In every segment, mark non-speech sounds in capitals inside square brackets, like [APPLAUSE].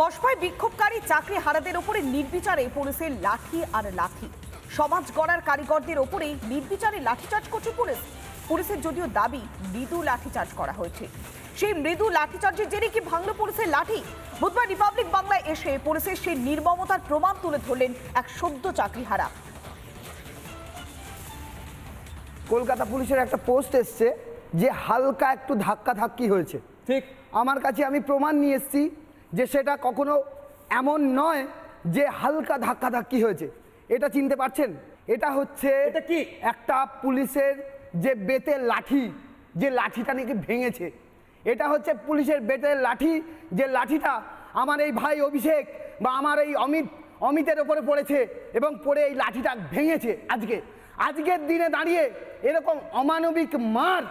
কসবায় বিক্ষোভকারী চাকরি হারাদের ওপরে নির্বিচারে পুলিশের লাঠি আর লাঠি। সমাজ গড়ার কারিগরদের ওপরেই নির্বিচারে লাঠিচার্জ করছে পুলিশ। পুলিশের যদিও দাবি মৃদু লাঠিচার্জ করা হয়েছে। সেই মৃদু লাঠিচার্জের জেরে কি ভাঙল পুলিশের লাঠি? বুধবার রিপাবলিক বাংলায় এসে পুলিশের সেই নির্মমতার প্রমাণ তুলে ধরলেন এক সদ্য চাকরি হারা কলকাতা পুলিশের একটা পোস্ট এসছে যে হালকা একটু ধাক্কা ধাক্কি হয়েছে। ঠিক। আমার কাছে আমি প্রমাণ নিয়ে এসেছি যে সেটা কখনো এমন নয় যে হালকা ধাক্কা ধাক্কি হয়েছে। এটা চিনতে পারছেন? এটা হচ্ছে এটা কি? একটা পুলিশের যে বেতের লাঠি যে লাঠিটা নাকি ভেঙেছে। এটা হচ্ছে পুলিশের বেতের লাঠি যে লাঠিটা আমার এই ভাই অভিষেক বা আমার এই অমিত অমিতের ওপরে পড়েছে এবং পড়ে এই লাঠিটা ভেঙেছে আজকে। আজকের দিনে দাঁড়িয়ে এরকম অমানবিক মার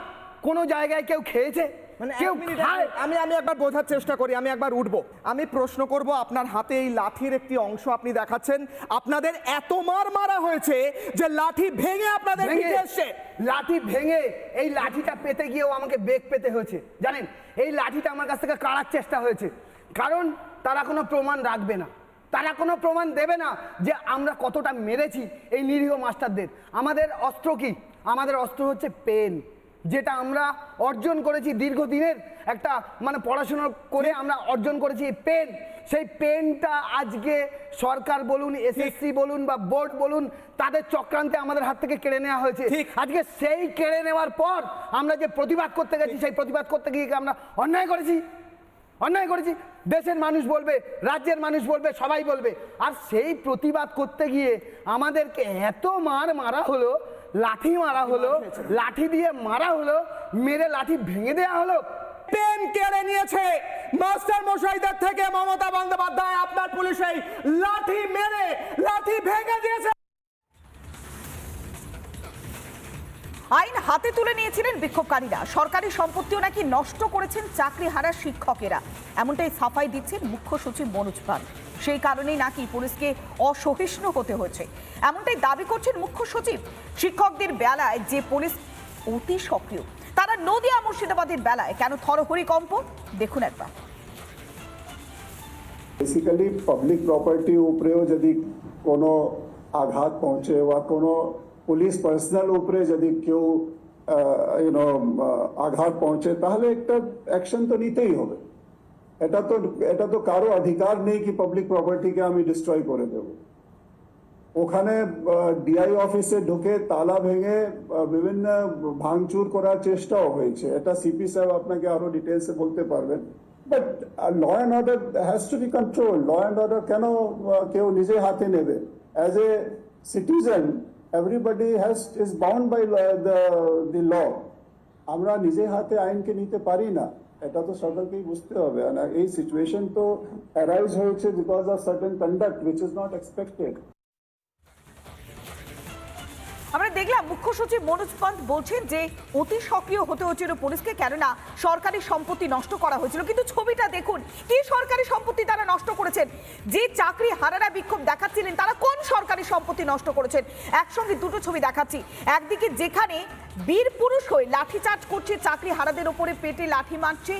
কোনো জায়গায় কেউ খেয়েছে? মানে কেউ খায়? আমি আমি একবার বোঝার চেষ্টা করি আমি একবার উঠবো। আমি প্রশ্ন করব আপনার হাতে এই লাঠির একটি অংশ আপনি দেখাচ্ছেন। আপনাদের এত মার মারা হয়েছে যে লাঠি ভেঙে আপনাদের পিঠে এসছে। লাঠি ভেঙে এই লাঠিটা পেতে গিয়েও আমাকে বেগ পেতে হয়েছে। জানেন এই লাঠিটা আমার কাছ থেকে কাড়ার চেষ্টা হয়েছে। কারণ তারা কোনো প্রমাণ রাখবে না। তারা কোনো প্রমাণ দেবে না যে আমরা কতটা মেরেছি এই নিরীহ মাস্টারদের। আমাদের অস্ত্র কি? আমাদের অস্ত্র হচ্ছে পেন। যেটা আমরা অর্জন করেছি দীর্ঘদিনের একটা মানে পড়াশোনা করে আমরা অর্জন করেছি এই পেন সেই পেনটা আজকে সরকার বলুন এসএসসি বলুন বা বোর্ড বলুন তাদের চক্রান্তে আমাদের হাত থেকে কেড়ে নেওয়া হয়েছে। আজকে সেই কেড়ে নেওয়ার পর আমরা যে প্রতিবাদ করতে গেছি সেই প্রতিবাদ করতে গিয়ে আমরা অন্যায় করেছি? অন্যায় করেছি। দেশের মানুষ বলবে রাজ্যের মানুষ বলবে সবাই বলবে। আর সেই প্রতিবাদ করতে গিয়ে আমাদেরকে এত মার মারা হলো লাঠি মারা হলো লাঠি দিয়ে মারা হলো মেরে লাঠি ভেঙে দেওয়া হলো। পেন কেড়ে নিয়েছে। মাস্টার মশাইদের থেকে মমতা বন্দ্যোপাধ্যায় আপনার পুলিশ এই লাঠি মেরে লাঠি ভেঙে দিয়েছে। আইন হাতে তুলে নিয়েছিলেন বিক্ষোভকারীরা। সরকারি সম্পত্তিও নাকি নষ্ট করেছেন চাকরি হারা শিক্ষকেরা। এমনটাই সাফাই দিচ্ছেন মুখ্য সচিব মনোজ পাল। সেই কারণেই নাকি পুলিশকে অসহিষ্ণু হতে হয়েছে। এমনটাই দাবি করছেন মুখ্য সচিব। শিক্ষকদের বেলায় যে পুলিশ অতি সক্রিয়, তারা নদিয়া মুর্শিদাবাদের বেলায় কেন থরহরি কম্প দেখুন একবার। বেসিক্যালি পাবলিক প্রপার্টি উপরেও যদি কোনো আঘাত পৌঁছে বা কোনো পুলিশ পার্সোনাল উপরে যদি কেউ ইউনো আঘাত পৌঁছে, তাহলে একটা অ্যাকশন তো নিতেই হবে। এটা তো এটা তো কারও অধিকার নেই কি পাবলিক প্রপার্টিকে আমি ডিস্ট্রয় করে দেব। ওখানে ডিআই অফিসে ঢুকে তালা ভেঙে বিভিন্ন ভাঙচুর করার চেষ্টাও হয়েছে। এটা সিপি সাহেব আপনাকে আরও ডিটেলসে বলতে পারবেন। But law and order has to be control law and order কেন কেউ নিজে হাতে নেবে? As a citizen everybody has is bound by the law আমরা নিজে হাতে আইনকে নিতে পারি না। এটা তো সরকারকেই বুঝতে হবে। আর এই সিচুয়েশন তো অ্যারাইজ হয়েছে because of certain conduct which is not expected আমরা দেখলাম মুখ্য সচিব মনোজ পন্ত বলছেন যে অতি সক্রিয় হতে হয়েছিল পুলিশকে, কেননা সরকারি সম্পত্তি নষ্ট করা হয়েছিল। কিন্তু ছবিটা দেখুন, কি সরকারি সম্পত্তি তারা নষ্ট করেছেন? যে চাকরি হারারা বিক্ষোভ দেখাচ্ছিলেন, তারা কোন সরকারি সম্পত্তি নষ্ট করেছেন? একসঙ্গে দুটো ছবি দেখাচ্ছি। একদিকে যেখানে বীর পুরুষ হয়ে লাঠিচার্জ করছে, চাকরি হারাদের ওপরে পেটে লাঠি মারছে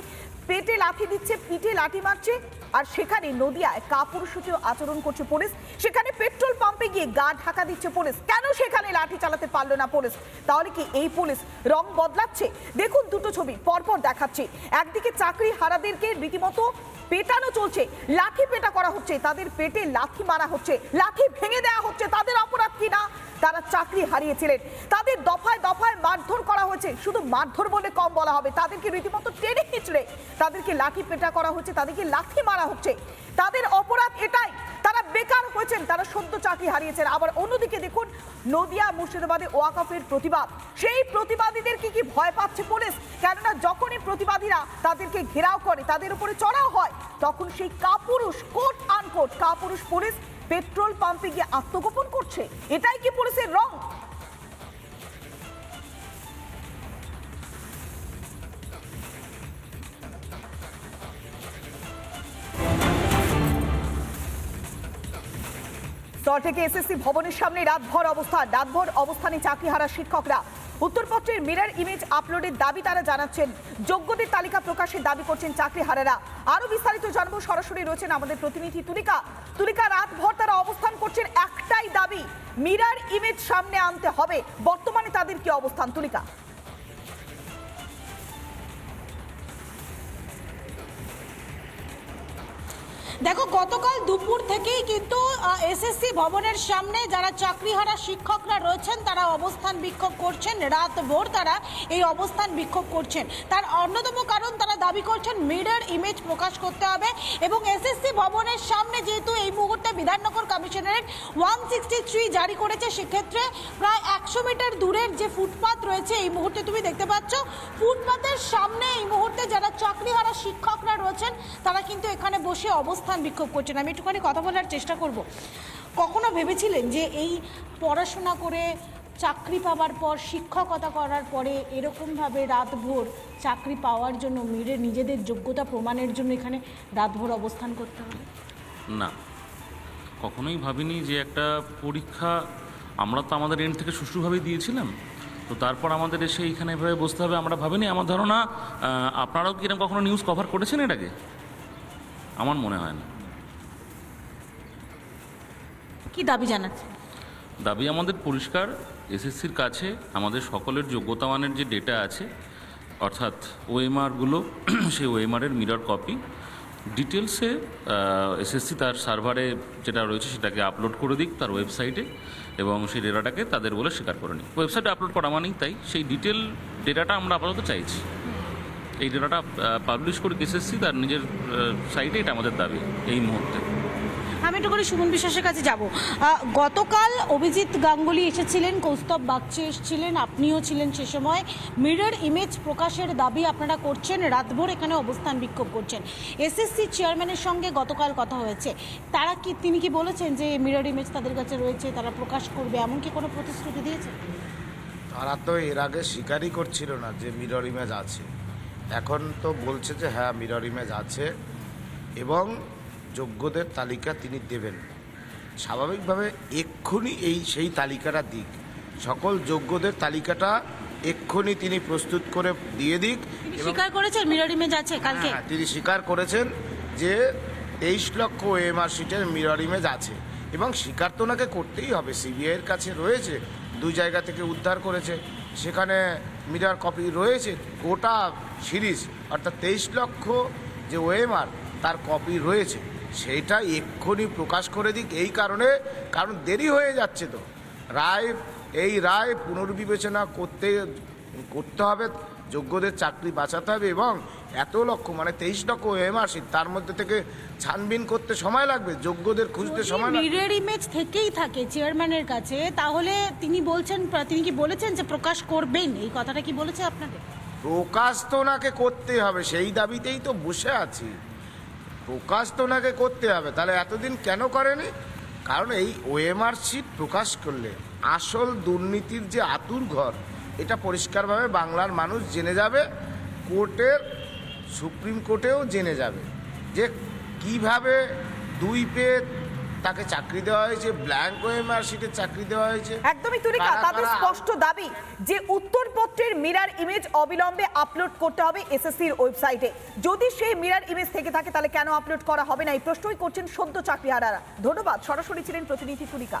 পেটে লাঠি দিচ্ছে, পিঠে লাঠি মারছে, আর সেখানে নদিয়ায় কাপুরুষীয় আচরণ করছে পুলিশ। সেখানে পেট্রোল পাম্পে গিয়ে গা ঢাকা দিচ্ছে পুলিশ। কেন সেখানে লাঠি চালাতে পারল না পুলিশ? তাহলে কি এই পুলিশ রং বদলাচ্ছে? দেখুন দুটো ছবি পরপর দেখাচ্ছে। একদিকে চাকরি হারাদেরকে রীতিমতো পেটানো চলছে, লাঠি পেটা করা হচ্ছে, তাদের পেটে লাঠি মারা হচ্ছে, লাঠি ভেঙে দেওয়া হচ্ছে, তাদের অপরাধ কি না? তারা চাকরি হারিয়েছিলেন। তাদের দফায় দফায় মারধর করা হয়েছে। শুধু মারধর বলে কম বলা হবে। তাদেরকে রীতিমতো টেনে হিচড়ে তাদেরকে লাঠি পেটা করা হচ্ছে, তাদেরকে লাঠি মারা হচ্ছে। তাদের অপরাধ এটাই। তারা বেকার হয়েছেন, তারা সদ্য চাকরি হারিয়েছেন। আবার অন্যদিকে দেখুন, নদিয়া, মুর্শিদাবাদে ওয়াকাফের প্রতিবাদ। সেই প্রতিবাদীদেরকে কি ভয় পাচ্ছে পুলিশ? কেননা যখনই প্রতিবাদীরা তাদেরকে ঘেরাও করে, তাদের উপরে চড়াও হয়, তখন সেই কাপুরুষ কোট আনকোট কাপুরুষ পুলিশ পেট্রোল পাম্পে গিয়ে আত্মগোপন করছে? এটাই কি পুলিশের রং? থেকে এসএসসি ভবনের সামনে রাতভর অবস্থান রাতভর অবস্থানে চাকরিহারা শিক্ষকরা। উত্তরপত্রের মিরার ইমেজ আপলোডের দাবি তারা জানাচ্ছেন। যোগ্যদের তালিকা প্রকাশের দাবি করছেন চাকরি হারেরা আরও বিস্তারিত জানব, সরাসরি রয়েছেন আমাদের প্রতিনিধি তুলিকা। তুলিকা, রাতভর তারা অবস্থান করছেন একটাই দাবি, মিরার ইমেজ সামনে আনতে হবে। বর্তমানে তাদের কি অবস্থান? তুলিকা। দেখো, গতকাল দুপুর থেকেই কিন্তু এসএসসি ভবনের সামনে যারা চাকরিহারা শিক্ষকরা রয়েছেন, তারা অবস্থান বিক্ষোভ করছেন। রাত ভোর তারা এই অবস্থান বিক্ষোভ করছেন। তার অন্যতম কারণ, তারা দাবি করছেন মিরর ইমেজ প্রকাশ করতে হবে এবং এসএসসি ভবনের সামনে যেহেতু এই মুহূর্তে Bidhannagar commissionerate one sixty three জারি করেছে, সেক্ষেত্রে প্রায় একশো মিটার দূরের যে ফুটপাত রয়েছে, এই মুহূর্তে তুমি দেখতে পাচ্ছ, ফুটপাতের সামনে এই মুহূর্তে যারা চাকরিহারা শিক্ষকরা রয়েছেন, তারা কিন্তু এখানে বসে অবস্থান বিক্ষোভ করছেন। আমি একটুখানি কথা বলার চেষ্টা করব। কখনো ভেবেছিলেন যে এই পড়াশোনা করে চাকরি পাওয়ার পর, শিক্ষকতা করার পরে এরকমভাবে রাতভর চাকরি পাওয়ার জন্য মেরে নিজেদের যোগ্যতা প্রমাণের জন্য এখানে রাতভর অবস্থান করতে হবে? না। কখনোই ভাবিনি যে একটা পরীক্ষা আমরা তো আমাদের এন্ড থেকে সুষ্ঠুভাবেই দিয়েছিলাম। তো তারপর আমাদের এসে এইখানে এভাবে বসতে হবে, আমরা ভাবিনি। আমার ধারণা আপনারাও কি এরকম কখনো নিউজ কভার করেছেন এটাকে আমার মনে হয় না। কি দাবি জানাচ্ছে দাবি আমাদের পরিষ্কার এসএসসির কাছে আমাদের সকলের যোগ্যতামানের যে ডেটা আছে অর্থাৎ ওএমআরগুলো [CLEARS THROAT] সেই ওএমআরের মিরর কপি ডিটেলসে এসএসসি তার সার্ভারে যেটা রয়েছে সেটাকে আপলোড করে দিক তার ওয়েবসাইটে এবং সেই ডেটাটাকে তাদের বলে স্বীকার করে নিই ওয়েবসাইটে আপলোড করা মানেই তাই সেই ডিটেল ডেটাটা আমরা আপাতত চাইছি। এই ডেটাটা পাবলিশ করে এসএসসি তার নিজের সাইটে এটা আমাদের দাবি এই মুহূর্তে। আমি একটু করে সুমন বিশ্বাসের কাছে যাব। গতকাল অভিজিৎ গাঙ্গুলি এসেছিলেন কৌস্তব বাগচি এসেছিলেন আপনিও ছিলেন সে সময়। মিরর ইমেজ প্রকাশের দাবি আপনারা করছেন রাতভর এখানে অবস্থান বিক্ষোভ করছেন। এসএসসি চেয়ারম্যানের সঙ্গে গতকাল কথা হয়েছে। তারা কি তিনি কি বলেছেন যে মিরর ইমেজ তাদের কাছে রয়েছে তারা প্রকাশ করবে এমন কি কোনো প্রতিশ্রুতি দিয়েছে? তারা তো এর আগে স্বীকারই করছিল না যে মিরর ইমেজ আছে। এখন তো বলছে যে হ্যাঁ মিরর ইমেজ আছে এবং যোগ্যদের তালিকা তিনি দেবেন। স্বাভাবিকভাবে এক্ষুনি এই সেই তালিকাটা দিক। সকল যোগ্যদের তালিকাটা এক্ষুনি তিনি প্রস্তুত করে দিয়ে দিক স্বীকার করেছেন মিরর ইমেজ আছে কালকে? হ্যাঁ, তিনি স্বীকার করেছেন যে তেইশ লক্ষ এমআর সিটের মিরর ইমেজ আছে এবং স্বীকার তো ওনাকে করতেই হবে। সিবিআইয়ের কাছে রয়েছে দুই জায়গা থেকে উদ্ধার করেছে। সেখানে মিরার কপি রয়েছে, গোটা সিরিজ, অর্থাৎ তেইশ লক্ষ যে ওএমআর তার কপি রয়েছে, সেইটা এক্ষুনি প্রকাশ করে দিক এই কারণে, কারণ দেরি হয়ে যাচ্ছে তো। রায়, এই রায় পুনর্বিবেচনা করতে করতে হবে, যোগ্যদের চাকরি বাঁচাতে হবে এবং এত লক্ষ মানে তেইশ লক্ষ এমআরসি তার মধ্যে থেকে ছানবিন করতে সময় লাগবে যোগ্যদের খুঁজতে সময় লাগবে। মিরর ইমেজ থেকেই থাকে চেয়ারম্যানের কাছে তাহলে তিনি বলছেন তিনি কি বলেছেন যে প্রকাশ করবেন? এই কথাটা কি বলেছে আপনাদের? প্রকাশ তো ওনাকে করতে হবে সেই দাবিতেই তো বসে আছি। প্রকাশ তো ওনাকে করতে হবে তাহলে এতদিন কেন করেনি? কারণ এই ওএমআর শিট প্রকাশ করলে আসল দুর্নীতির যে আতুর ঘর এটা পরিষ্কারভাবে বাংলার মানুষ জেনে যাবে কোর্টের সুপ্রিম কোর্টেও জেনে যাবে যে কীভাবে দুই পে তাকে চাকরি দেওয়া হয়েছে ব্ল্যাঙ্ক ওএমআর শিটে চাকরি দেওয়া হয়েছে। একদমই তুলিকা কারা তাদের স্পষ্ট দাবি যে উত্তরপত্রের মিরার ইমেজ অবিলম্বে আপলোড করতে হবে এসএসসির ওয়েবসাইটে। যদি সেই মিরার ইমেজ থেকে থাকে তাহলে কেন আপলোড করা হবে না? এই প্রশ্নই করছেন সদ্য চাকরিহারারা। ধন্যবাদ। সরাসরি ছিলেন প্রতিনিধি তুলিকা।